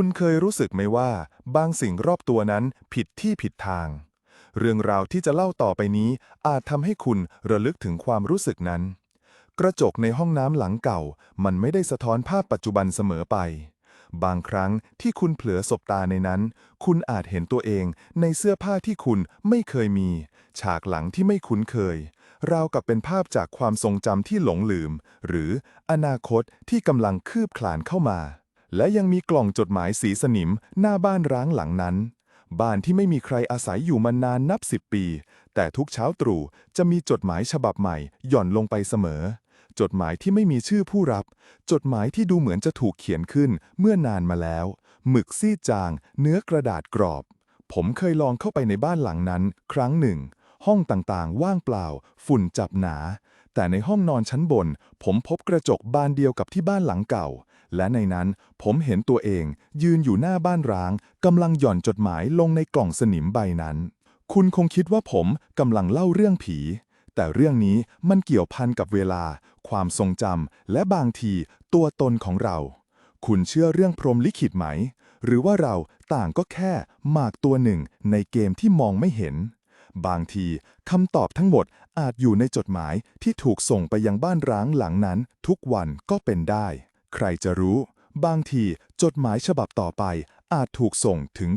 คุณเคยรู้สึกไหมว่า บางสิ่งรอบตัวนั้นผิดที่ผิดทาง เรื่องราวที่จะเล่าต่อไปนี้ อาจทำให้คุณระลึกถึงความรู้สึกนั้น กระจกในห้องน้ำหลังเก่า มันไม่ได้สะท้อนภาพปัจจุบันเสมอไป บางครั้งที่คุณเผลอสบตาในนั้น คุณอาจเห็นตัวเอง ในเสื้อผ้าที่คุณไม่เคยมี ฉากหลังที่ไม่คุ้นเคย ราวกับเป็นภาพจากความทรงจำที่หลงลืม หรืออนาคตที่กำลังคืบคลานเข้ามา และยังมีกล่องจดหมายสีสนิมหน้าบ้านร้างหลังนั้น บ้านที่ไม่มีใครอาศัยอยู่มานานนับสิบปี แต่ทุกเช้าตรู่จะมีจดหมายฉบับใหม่ หย่อนลงไปเสมอ จดหมายที่ไม่มีชื่อผู้รับ จดหมายที่ดูเหมือนจะถูกเขียนขึ้นเมื่อนานมาแล้ว หมึกซีดจาง เนื้อกระดาษกรอบ ผมเคยลองเข้าไปในบ้านหลังนั้น ครั้งหนึ่ง ห้องต่างๆ ว่างเปล่า ฝุ่นจับหนาแต่ในห้องนอนชั้นบน ผมพบกระจกบานเดียวกับที่บ้านหลังเก่า และในนั้นผมเห็นตัวเองยืนอยู่หน้าบ้านร้างกำลังหย่อนจดหมายลงในกล่องสนิมใบนั้น คุณคงคิดว่าผมกำลังเล่าเรื่องผี แต่เรื่องนี้มันเกี่ยวพันกับเวลา ความทรงจำและบางทีตัวตนของเรา คุณเชื่อเรื่องพรมลิขิตไหม หรือว่าเราต่างก็แค่หมากตัวหนึ่งในเกมที่มองไม่เห็นบางทีคำตอบทั้งหมดอาจอยู่ในจดหมายที่ถูกส่งไปยังบ้านร้างหลังนั้นทุกวันก็เป็นได้ ใครจะรู้ บางทีจดหมายฉบับต่อไปอาจถูกส่งถึง